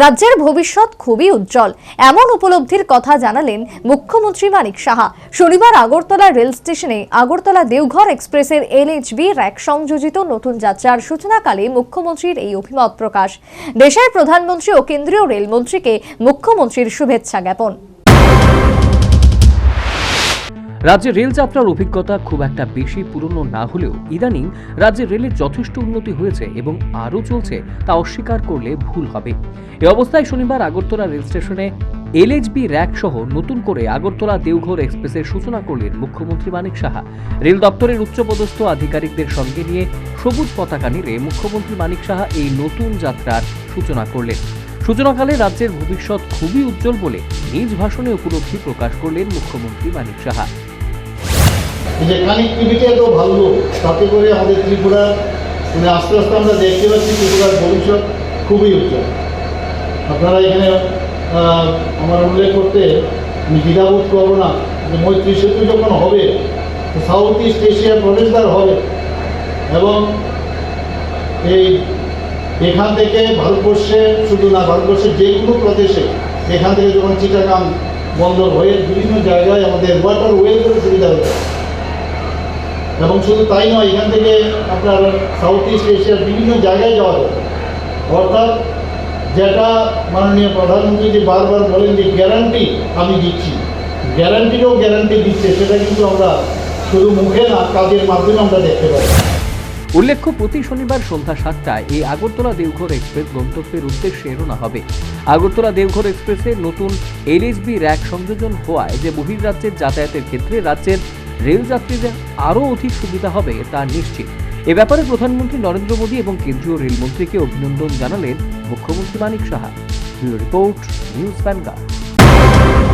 রাজ্যের ভবিষ্যৎ খুবই উজ্জ্বল। এমন উপলব্ধির কথা জানালেন মুখ্যমন্ত্রী মানিক সাহা। শনিবার আগরতলা রেল স্টেশনে আগরতলা দেওঘর এক্সপ্রেসের এলএইচবি র্যাক সংযোজিত নতুন যাত্রার সূচনাকালে মুখ্যমন্ত্রীর এই অভিমত প্রকাশ। দেশের প্রধানমন্ত্রী ও কেন্দ্রীয় রেলমন্ত্রীকে মুখ্যমন্ত্রীর শুভেচ্ছা জ্ঞাপন। রাজ্যে রেল যাত্রার অভিজ্ঞতা খুব একটা বেশি পুরনো না হলেও ইদানিং রাজ্যে রেলের যথেষ্ট উন্নতি হয়েছে এবং আরও চলছে তা অস্বীকার করলে ভুল হবে। এ অবস্থায় শনিবার আগরতলা রেল স্টেশনে এলএইচবি র্যাক সহ নতুন করে আগরতলা দেওঘর এক্সপ্রেসের সূচনা করলেন মুখ্যমন্ত্রী মানিক সাহা। রেল দপ্তরের উচ্চপদস্থ আধিকারিকদের সঙ্গে নিয়ে সবুজ পতাকা নেড়ে মুখ্যমন্ত্রী মানিক সাহা এই নতুন যাত্রার সূচনা করলেন। সূচনাকালে রাজ্যের ভবিষ্যৎ খুবই উজ্জ্বল বলে নিজ ভাষণে উপলব্ধি প্রকাশ করলেন মুখ্যমন্ত্রী মানিক সাহা। যে কানেক্টিভিটি এত ভালো তাতে করে আমাদের ত্রিপুরা মানে আস্তে আস্তে আমরা দেখতে পাচ্ছি ত্রিপুরার ভবিষ্যৎ খুবই উজ্জ্বল। আপনারা এখানে আমার উল্লেখ করতে আমি দ্বিধাবোধ করব না যে মৈত্রী সেতু যখন হবে সাউথ ইস্ট এশিয়ার প্রবেশদ্বার হবে এবং এই এখান থেকে ভারতবর্ষে, শুধু না, ভারতবর্ষের যে কোনো প্রদেশে, এখান থেকে যখন চিটাগাং বন্দর হয়ে বিভিন্ন জায়গায় আমাদের ওয়াটার ওয়েলফেয়ার সুবিধা হচ্ছে এবং শুধু তাই নয়, এখান থেকে আপনার সাউথ ইস্ট এশিয়ার বিভিন্ন জায়গায় যাওয়া যাবে অর্থাৎ যেটা মাননীয় প্রধানমন্ত্রী যে বারবার বলেন যে গ্যারান্টি আমি দিচ্ছি। গ্যারান্টিরও গ্যারান্টি দিচ্ছে, সেটা কিন্তু আমরা শুধু মুখে না, কাজের মাধ্যমে আমরা দেখতে পাই উল্লেখ্য, প্রতি শনিবার সন্ধ্যা সাতটায় এই আগরতলা দেওঘর এক্সপ্রেস গন্তব্যের উদ্দেশ্যে রওনা হবে। আগরতলা দেওঘর এক্সপ্রেসে নতুন এলএসবি র্যাক সংযোজন হওয়ায় যে বহির্রাজ্যের যাতায়াতের ক্ষেত্রে রাজ্যের রেল যাত্রীদের আরও অধিক সুবিধা হবে তা নিশ্চিত। এ ব্যাপারে প্রধানমন্ত্রী নরেন্দ্র মোদী এবং কেন্দ্রীয় রেলমন্ত্রীকে অভিনন্দন জানালেন মুখ্যমন্ত্রী Manik Saha. Report, news vanguard